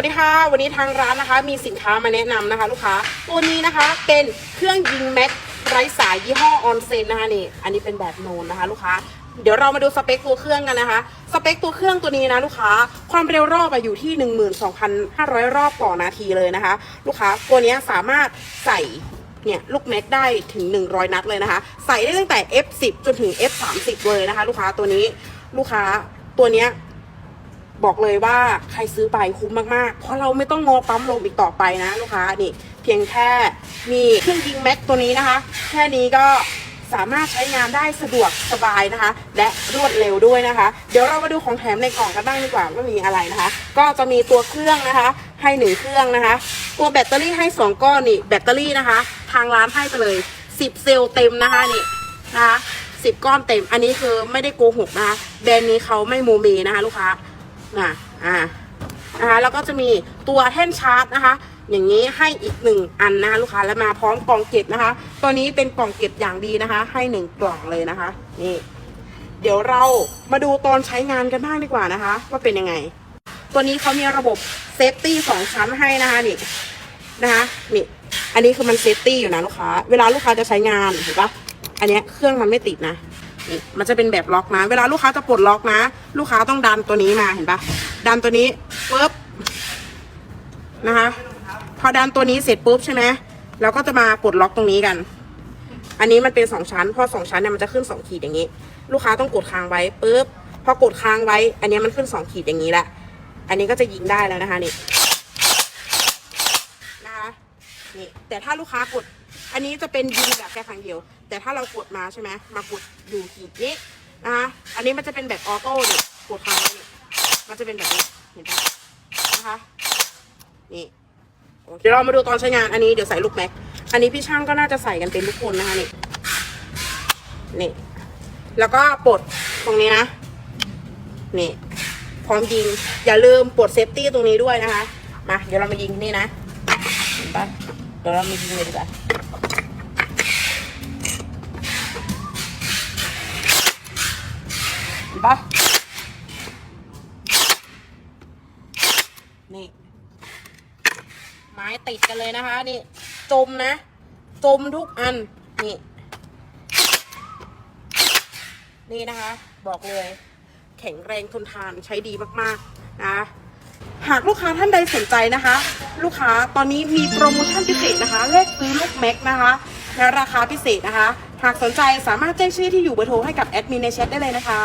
วัสดีค่ะวันนี้ทางร้านนะคะ มีสินค้ามาแนะนำนะคะ ลูกค้าตัวนี้นะคะเป็นเครื่องยิงแม็กไร้สายยี่ห้อออนเซนนะคะนี่อันนี้เป็นแบบโนนนะคะ ลูกค้าเดี๋ยวเรามาดูสเปคตัวเครื่องกันนะคะ สเปคตัวเครื่องตัวนี้นะลูกค้า ความเร็วรอบอะอยู่ที่ 12,500 รอบต่อนาทีเลยนะคะ ลูกค้าตัวนี้สามารถใส่เนี่ยลูกแม็กได้ถึง 100 นัดเลยนะคะ ใส่ได้ตั้งแต่ F10 จนถึง F30 เลยนะคะ ลูกค้าตัวนี้ลูกค้าตัวเนี้ย บอกเลยว่าใครซื้อไปคุ้มมากๆ เพราะเราไม่ต้องงอปั๊มลมอีกต่อไปนะลูกค้านี่ เพียงแค่มีเครื่องยิงแม็กตัวนี้นะคะ แค่นี้ก็สามารถใช้งานได้สะดวกสบายนะคะ และรวดเร็วด้วยนะคะ เดี๋ยวเรามาดูของแถมในกล่องกันบ้างดีกว่าว่ามีอะไรนะคะ ก็จะมีตัวเครื่องนะคะ ให้หนึ่งเครื่องนะคะ ตัวแบตเตอรี่ให้2ก้อนนี่แบตเตอรี่นะคะ ทางร้านให้ไปเลย10เซลล์เต็มนะคะนี่นะคะ10ก้อนเต็ม อันนี้คือไม่ได้โกหกนะคะแบรนด์นี้เขาไม่โมเมนะคะลูกค้า นะอ่านะคะแล้วก็จะมีตัวแท่นชาร์จนะคะ อย่างนี้ให้อีกหนึ่งอันนะคะลูกค้าแล้วมาพร้อมกล่องเก็บนะคะ ตัวนี้เป็นกล่องเก็บอย่างดีนะคะ ให้หนึ่งกล่องเลยนะคะ นี่ เดี๋ยวเรามาดูตอนใช้งานกันบ้างดีกว่านะคะ ว่าเป็นยังไง ตัวนี้เขามีระบบเซฟตี้สองชั้นให้นะคะนี่นะคะนี่อันนี้คือมันเซฟตี้อยู่นะลูกค้า เวลาลูกค้าจะใช้งานเห็นปะอันนี้เครื่องมันไม่ติดนะ มันจะเป็นแบบล็อกนะ เวลาลูกค้าจะปลดล็อกนะ ลูกค้าต้องดันตัวนี้มาเห็นปะดันตัวนี้ปุ๊บนะคะ พอดันตัวนี้เสร็จปุ๊บใช่ไหมเราก็จะมาปลดล็อกตรงนี้กัน อันนี้มันเป็นสองชั้น พอสองชั้นเนี่ยมันจะขึ้นสองขีดอย่างนี้ ลูกค้าต้องกดค้างไว้ปุ๊บพอกดค้างไว้ อันนี้มันขึ้นสองขีดอย่างนี้แหละ อันนี้ก็จะยิงได้แล้วนะคะนี่ นี่แต่ถ้าลูกค้ากด อันนี้จะเป็นยิงแบบแค่ครั้งเดียว แต่ถ้าเรากดมาใช่ไหมมากดอยู่ขีดนี้นะคะอันนี้มันจะเป็นแบบออโต้นี่กดค้างไว้นี่มันจะเป็นแบบนี้เห็นปะนะคะนี่เดี๋ยวเรามาดูตอนใช้งานอันนี้เดี๋ยวใส่ลูกแม็ก อันนี้พี่ช่างก็น่าจะใส่กันเป็นทุกคนนะคะนี่นี่แล้วก็ปลดตรงนี้นะนี่พร้อมยิงอย่าลืมปลดเซฟตี้ตรงนี้ด้วยนะคะมาเดี๋ยวเรามายิงนี่นะ เห็นปะเดี๋ยวเรามายิงเลยดีกว่าเห็นปะนี่ ไม้ติดกันเลยนะคะ นี่ จมนะ จมทุกอัน นี่ นี่นะคะ บอกเลย แข็งแรงทนทานใช้ดีมาก ๆ นะ หากลูกค้าท่านใดสนใจนะคะ ลูกค้าตอนนี้มีโปรโมชั่นพิเศษนะคะเลขซื้อลูกแม็กนะคะในราคาพิเศษนะคะ หากสนใจสามารถแจ้งชื่อที่อยู่เบอร์โทรให้กับแอดมินในแชทได้เลยนะคะ